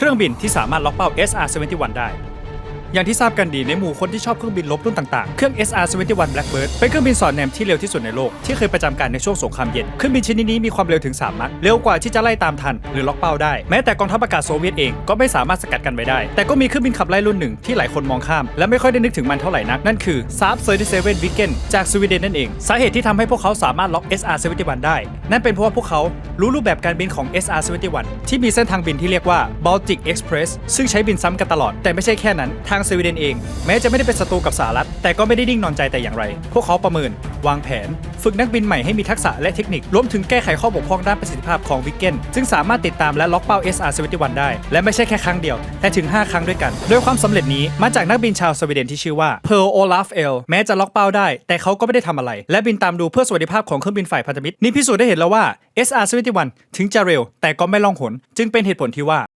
เครื่องบินที่สามารถล็อกเป้า SR-71 ได้ อย่างที่ทราบกันดีในหมู่คนที่ชอบเครื่องบินลบรุ่นต่างๆ เครื่อง SR-71 Blackbird เป็นเครื่องบินสอดแนมที่เร็วที่สุดในโลก ที่เคยประจำการในช่วงสงครามเย็น เครื่องบินชนิดนี้มีความเร็วถึง 3 มัคเร็วกว่าที่จะไล่ตามทัน หรือล็อกเป้าได้ แม้แต่กองทัพอากาศโซเวียตเองก็ไม่สามารถสกัดกันไว้ได้ แต่ก็มีเครื่องบินขับไล่รุ่นหนึ่งที่หลายคนมองข้าม และไม่ค่อยได้นึกถึงมันเท่าไหร่นัก นั่นคือ Saab 37 Viggen จากสวีเดนนั่นเอง สาเหตุที่ทำให้พวกเขาสามารถล็อก SR-71 ได้ นั่นเป็นเพราะว่าพวกเขารู้รูปแบบการบินของ SR-71 ที่มีเส้นทางบินที่เรียกว่า Baltic Express ซึ่งใช้บินซ้ำกันตลอด แต่ไม่ใช่แค่นั้นทางสวีเดนเอง แม้จะไม่ได้เป็นศัตรูกับสหรัฐ แต่ก็ไม่ได้ดิ้งนอนใจแต่อย่างไร พวกเขาประเมิน วางแผน ฝึกนักบินใหม่ให้มีทักษะและเทคนิค รวมถึงแก้ไขข้อบกพร่องด้านประสิทธิภาพของวิกเกนซึ่งสามารถติดตามและล็อกเป้า SR-71 ได้ และไม่ใช่แค่ครั้งเดียว แต่ถึง 5 ครั้งด้วยกัน โดยความสำเร็จนี้มาจากนักบินชาวสวีเดนที่ชื่อว่า Pearl Olaf El แม้จะล็อกเป้าได้ แต่เขาก็ไม่ได้ทำอะไร และบินตามดูเพื่อสวัสดิภาพของเครื่องบินฝ่ายพันธมิตรนี่พิสูจน์ได้เห็นแล้วว่า SR-71 ถึงจะเร็ว แต่ก็ไม่ล่องหนจึงเป็นเหตุผลที่ว่า